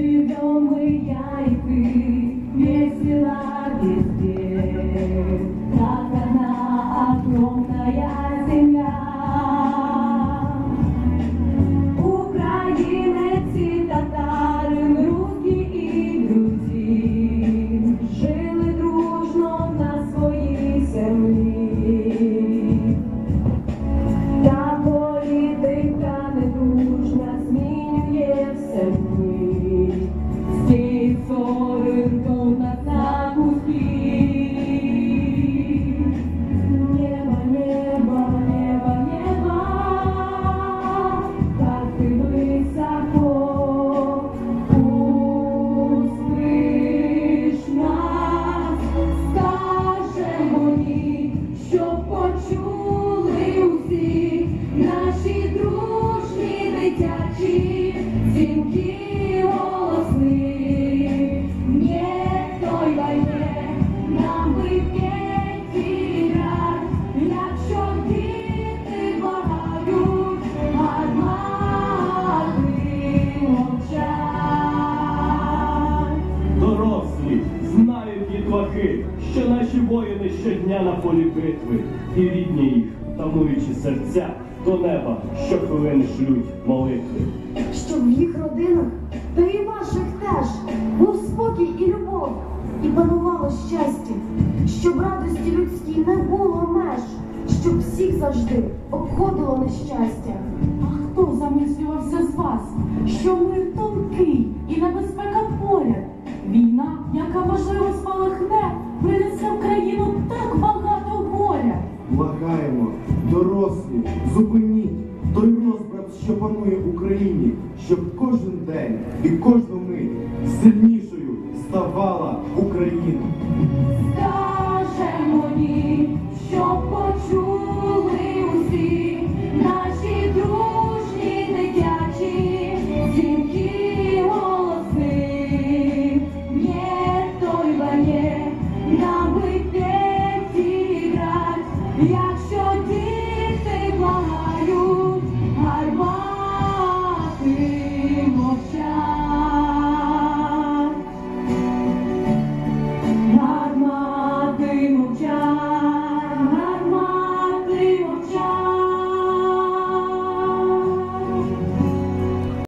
you don't що наші воїни щодня на полі битви, і рідні їх, тамуючи серця, до неба щохвилини шлють молитви. щоб в їх родинах, та і ваших теж, був спокій і любов, і панувало щастя, щоб радості людській не було меж, щоб всіх завжди обходило нещастя. А хто замислювався з вас, що мир тонкий і небезпека наслідків зупиніть той розбрат, що панує в Україні, щоб кожен день і кожну мить сильнішою ставала Україна. Скажемо ні, що почули усі наші дружні дитячі дзвінки голоси, не той ває, нам би те зіграть.